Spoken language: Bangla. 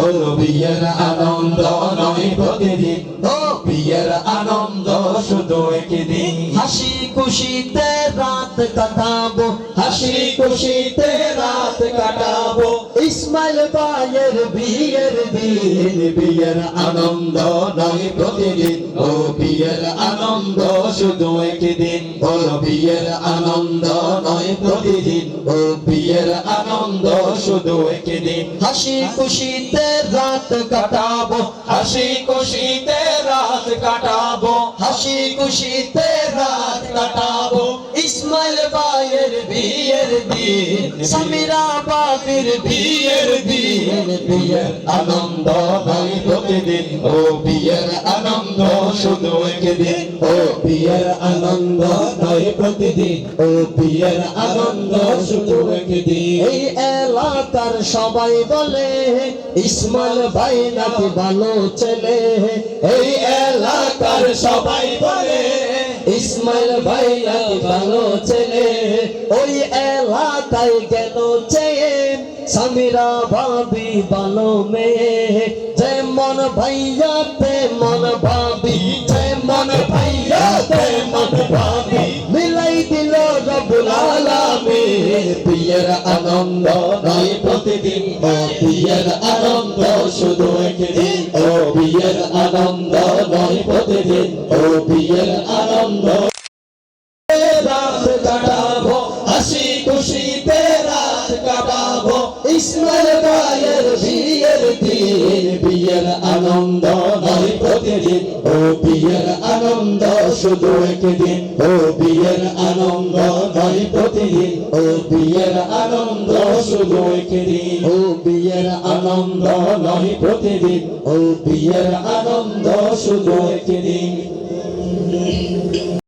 হলো বিয়ের আনন্দ নয় প্রতিদিন। বিয়ের আনন্দ শুধু একদিন। হাসি খুশিতে রাত কাটাবো। হাসি খুশিতে রাত কাটাবো। ইসমাইল ভাইয়ের বিয়ের দিন। বিয়ের আনন্দ নয় প্রতিদিন। ও বিয়ের আনন্দ শুধু একদিন। বিয়ের আনন্দ নয় প্রতিদিন। ও বিয়ের আনন্দ শুধু একদিন। হাসি খুশিতে রাত কাটাবো, হাসি খুশিতে রাত কাটাবো, হাসি খুশিতে রাত কাটাবো। ইসমাইল ভাইয়ের বিয়ের দিন, সামিরা বাবির বিয়ের দিন। বিয়ের আনন্দ নয় প্রতিদিন ও বিয়ের আনন্দ শুধু একদিন ও বিয়ের আনন্দ নয় প্রতিদিন। ও বিয়ের আনন্দ শুধু একদিন। এই এলাকার সবাই বলে ইসমাইল ভাই নাকি ভালো ছেলে? এই এলাকার সবাই বলে ইসমাইল ভাই নাকি ভালো ছেলে? ওই এলাকায় গেল চেয়ে সামিরা ভাবি ভালো মেয়ে। ভাইয়া তেমন ভাবি যেমন ভাইয়া তেমন ভাবি। মিলাই দিল রবুল আলামিন, বিয়ের আনন্দ নয় প্রতিদিন। ও বিয়ের আনন্দ শুধু একদিন, ও বিয়ের আনন্দ নয় প্রতিদিন। ও বিয়ের আনন্দ রাত কাটাবো, হাসি খুশিতে বিয়ের আনন্দ নয় প্রতিদিন, ও বিয়ের আনন্দ শুধু একদিন, ও বিয়ের আনন্দ নয় প্রতিদিন, ও বিয়ের আনন্দ শুধু একদিন, ও বিয়ের আনন্দ নয় প্রতিদিন, ও বিয়ের আনন্দ শুধু একদিন।